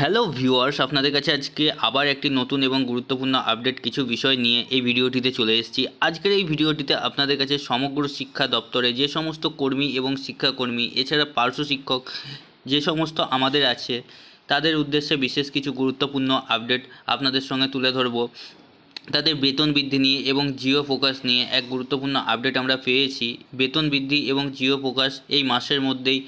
Hello viewers, আপনাদের কাছে আজকে আবার একটি নতুন এবং গুরুত্বপূর্ণ আপডেট কিছু বিষয় নিয়ে এই ভিডিওটিতে চলে এসেছি। আজকের এই ভিডিওটিতে আপনাদের কাছে সমগ্র শিক্ষা দপ্তরে যে সমস্ত কর্মী এবং শিক্ষাকর্মী, এছাড়া পার্শ্ব শিক্ষক যে সমস্ত আমাদের আছে, তাদের উদ্দেশ্যে বিশেষ কিছু গুরুত্বপূর্ণ আপডেট আপনাদের সঙ্গে তুলে ধরবো। তাদের বেতন বৃদ্ধি নিয়ে এবং জিও ফোকাস নিয়ে এক গুরুত্বপূর্ণ আপডেট আমরা পেয়েছি। বেতন বৃদ্ধি এবং জিও ফোকাস এই মাসের মধ্যেই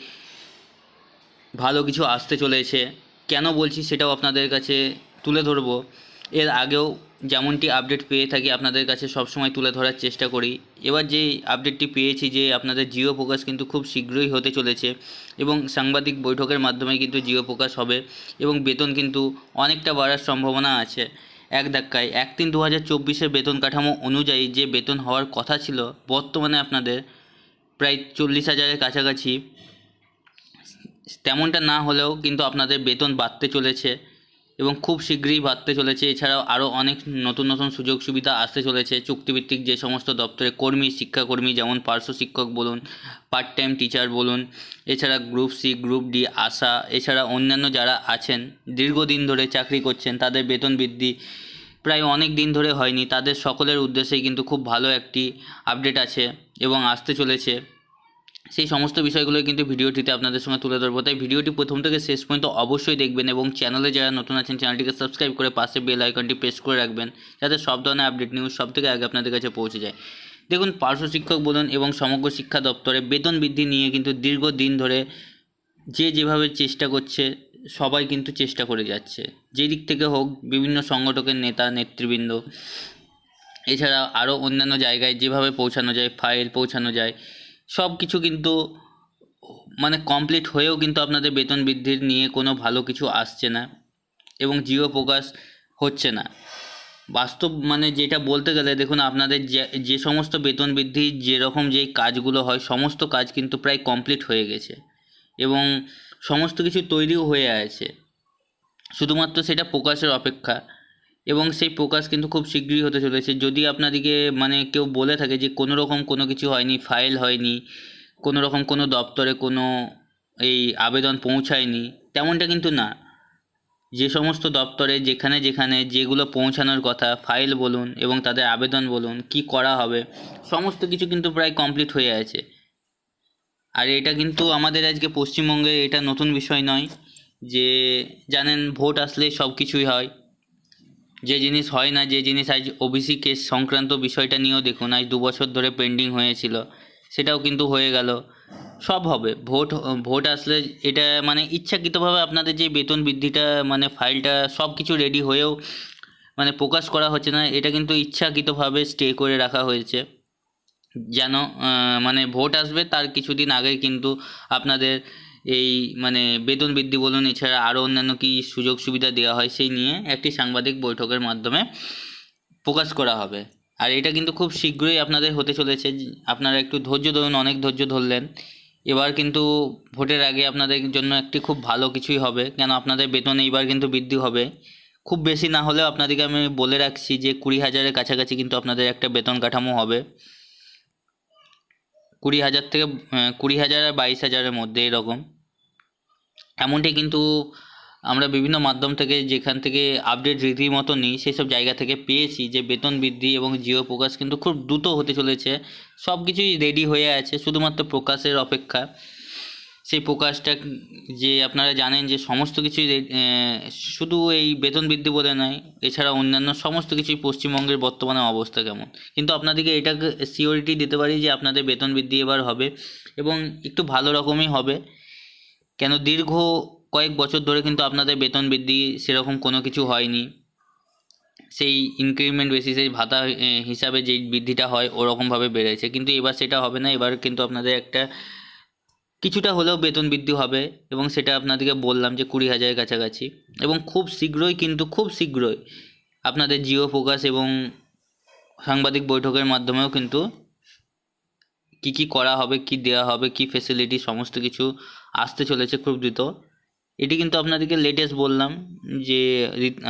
ভালো কিছু আসতে চলেছে। কেন বলছি সেটাও আপনাদের কাছে তুলে ধরবো। এর আগেও যেমনটি আপডেট পেয়ে থাকি আপনাদের কাছে সবসময় তুলে ধরার চেষ্টা করি। এবার যে আপডেটটি পেয়েছি যে আপনাদের জিও ফোকাস কিন্তু খুব শীঘ্রই হতে চলেছে এবং সাংবাদিক বৈঠকের মাধ্যমে কিন্তু জিও ফোকাস হবে এবং বেতন কিন্তু অনেকটা বাড়ার সম্ভাবনা আছে। এক ধাক্কায়, এক তিন দু হাজার চব্বিশের বেতন কাঠামো অনুযায়ী যে বেতন হওয়ার কথা ছিল, বর্তমানে আপনাদের প্রায় চল্লিশ হাজারের কাছাকাছি। তেমনটা না হলেও কিন্তু আপনাদের বেতন বাড়তে চলেছে এবং খুব শীঘ্রই বাড়তে চলেছে। এছাড়াও আরও অনেক নতুন নতুন সুযোগ সুবিধা আসতে চলেছে। চুক্তিভিত্তিক যে সমস্ত দপ্তরে কর্মী, শিক্ষাকর্মী যেমন পার্শ্ব শিক্ষক বলুন পার্ট টাইম টিচার বলুন, এছাড়া গ্রুপ সি গ্রুপ ডি আশা, এছাড়া অন্যান্য যারা আছেন, দীর্ঘদিন ধরে চাকরি করছেন, তাদের বেতন বৃদ্ধি প্রায় অনেক দিন ধরে হয়নি। তাদের সকলের উদ্দেশ্যেই কিন্তু খুব ভালো একটি আপডেট আছে এবং আসতে চলেছে। সেই সমস্ত বিষয়গুলো কিন্তু ভিডিওটিতে আপনাদের সঙ্গে তুলে ধরবো। তাই ভিডিওটি প্রথম থেকে শেষ পর্যন্ত অবশ্যই দেখবেন এবং চ্যানেলে যারা নতুন আছেন, চ্যানেলটিকে সাবস্ক্রাইব করে পাশে বেল আইকনটি প্রেস করে রাখবেন, যাতে সব ধরনের আপডেট নিউজ সব থেকে আগে আপনাদের কাছে পৌঁছে যায়। দেখুন, পার্শ্ব শিক্ষক বলুন এবং সমগ্র শিক্ষা দপ্তরে বেতন বৃদ্ধি নিয়ে কিন্তু দীর্ঘদিন ধরে যে যেভাবে চেষ্টা করছে, সবাই কিন্তু চেষ্টা করে যাচ্ছে। যে দিক থেকে হোক, বিভিন্ন সংগঠকের নেতা, নেতৃবৃন্দ, এছাড়া আরও অন্যান্য জায়গায় যেভাবে পৌঁছানো যায়, ফাইল পৌঁছানো যায় সব কিছু কিন্তু মানে কমপ্লিট হয়েও কিন্তু আপনাদের বেতন বৃদ্ধির নিয়ে কোনো ভালো কিছু আসছে না এবং জিও প্রকাশ হচ্ছে না। বাস্তব মানে যেটা বলতে গেলে দেখুন, আপনাদের যে যে সমস্ত বেতন বৃদ্ধি যেরকম যেই কাজগুলো হয়, সমস্ত কাজ কিন্তু প্রায় কমপ্লিট হয়ে গেছে এবং সমস্ত কিছু তৈরিও হয়ে আছে। শুধুমাত্র সেটা প্রকাশের অপেক্ষা। এবং সেই প্রকাশ কিন্তু খুব শীঘ্রই হতে চলেছে। যদি আপনাদিকে মানে কেউ বলে থাকে যে কোনো রকম কোনো কিছু হয়নি, ফাইল হয়নি, কোনো রকম কোনো দপ্তরে কোনো এই আবেদন পৌঁছায়নি, তেমনটা কিন্তু না। যে সমস্ত দপ্তরে যেখানে যেখানে যেগুলো পৌঁছানোর কথা, ফাইল বলুন এবং তাদের আবেদন বলুন, কি করা হবে, সমস্ত কিছু কিন্তু প্রায় কমপ্লিট হয়ে আছে। আর এটা কিন্তু আমাদের আজকে পশ্চিমবঙ্গে এটা নতুন বিষয় নয় যে জানেন, ভোট আসলে সব কিছুই হয়। যে জিনিস হয় না, যে জিনিস আজ ওবিসি কেস সংক্রান্ত বিষয়টা নিয়েও দেখুন, আজ দু বছর ধরে পেন্ডিং হয়েছিল, সেটাও কিন্তু হয়ে গেল। সব হবে, ভোট ভোট আসলে এটা মানে ইচ্ছাকৃতভাবে আপনাদের যে বেতন বৃদ্ধিটা মানে ফাইলটা সব কিছু রেডি হয়েও মানে প্রকাশ করা হচ্ছে না, এটা কিন্তু ইচ্ছাকৃতভাবে স্টে করে রাখা হয়েছে। যেন মানে ভোট আসবে, তার কিছুদিন আগে কিন্তু আপনাদের এই মানে বেতন বৃদ্ধি বলুন, এছাড়া আরও অন্যান্য কী সুযোগ সুবিধা দেওয়া হয় সেই নিয়ে একটি সাংবাদিক বৈঠকের মাধ্যমে প্রকাশ করা হবে। আর এটা কিন্তু খুব শীঘ্রই আপনাদের হতে চলেছে। আপনারা একটু ধৈর্য ধরুন, অনেক ধৈর্য ধরলেন। এবার কিন্তু ভোটের আগে আপনাদের জন্য একটি খুব ভালো কিছুই হবে, কেন আপনাদের বেতন এইবার কিন্তু বৃদ্ধি হবে। খুব বেশি না হলেও আপনাদেরকে আমি বলে রাখছি যে কুড়ি হাজারের কাছাকাছি কিন্তু আপনাদের একটা বেতন কাঠামো হবে। কুড়ি হাজার থেকে কুড়ি হাজার আর বাইশ হাজারের মধ্যে এরকম। এমনটি কিন্তু আমরা বিভিন্ন মাধ্যম থেকে যেখান থেকে আপডেট রীতিমতো নিই সেই সব জায়গা থেকে পেয়েছি যে বেতন বৃদ্ধি এবং জিও প্রকাশ কিন্তু খুব দ্রুত হতে চলেছে। সব কিছুই রেডি হয়ে আছে, শুধুমাত্র প্রকাশের অপেক্ষা। সেই প্রকাশটা যে আপনারা জানেন যে সমস্ত কিছুই শুধু এই বেতন বৃদ্ধি বলে নয়, এছাড়া অন্যান্য সমস্ত কিছুই পশ্চিমবঙ্গের বর্তমানে অবস্থা কেমন? কিন্তু আপনাদেরকে এটা সিওরিটি দিতে পারি যে আপনাদের বেতন বৃদ্ধি এবার হবে এবং একটু ভালো রকমই হবে। কেন দীর্ঘ কয়েক বছর ধরে কিন্তু আপনাদের বেতন বৃদ্ধি সেরকম কোনো কিছু হয়নি। সেই ইনক্রিমেন্ট বেসিসে ভাতা হিসাবে যেই বৃদ্ধিটা হয় ওরকমভাবে বেড়েছে। কিন্তু এবার সেটা হবে না, এবার কিন্তু আপনাদের একটা কিছুটা হলেও বেতন বৃদ্ধি হবে এবং সেটা আপনাদেরকে বললাম যে কুড়ি হাজারের কাছাকাছি। এবং খুব শীঘ্রই কিন্তু, খুব শীঘ্রই আপনাদের জিও ফোকাস এবং সাংবাদিক বৈঠকের মাধ্যমেও কিন্তু কি কি করা হবে, কি দেওয়া হবে, কি ফেসিলিটি সমস্ত কিছু আসতে চলেছে খুব দ্রুত। এটি কিন্তু আপনাদেরকে লেটেস্ট বললাম যে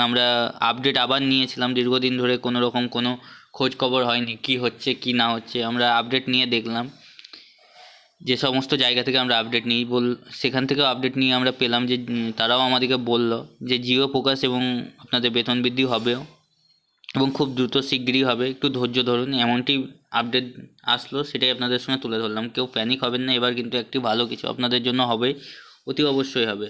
আমরা আপডেট আবার নিয়েছিলাম, দীর্ঘদিন ধরে কোনো রকম কোনো খোঁজ খবর হয়নি, কি হচ্ছে, কি না হচ্ছে, আমরা আপডেট নিয়ে দেখলাম। যে সমস্ত জায়গা থেকে আমরা আপডেট নিই, বল, সেখান থেকেও আপডেট নিয়ে আমরা পেলাম যে তারাও আমাদেরকে বলল যে, জিও ফোকাস এবং আপনাদের বেতন বৃদ্ধি হবেও এবং খুব দ্রুত শিগগিরই হবে। একটু ধৈর্য ধরুন, এমনটি আপডেট আসলো, সেটাই আপনাদের সঙ্গে তুলে ধরলাম। কেউ প্যানিক হবেন না, এবার কিন্তু একটি ভালো কিছু আপনাদের জন্য হবে, অতি অবশ্যই হবে।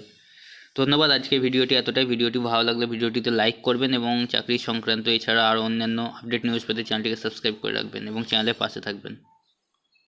ধন্যবাদ আজকে ভিডিওটি এতটাই। ভিডিওটি ভালো লাগলে ভিডিওটিতে লাইক করবেন এবং চাকরি সংক্রান্ত এছাড়া আরও অন্যান্য আপডেট নিউজ পেতে চ্যানেলটিকে সাবস্ক্রাইব করে রাখবেন এবং চ্যানেলের পাশে থাকবেন।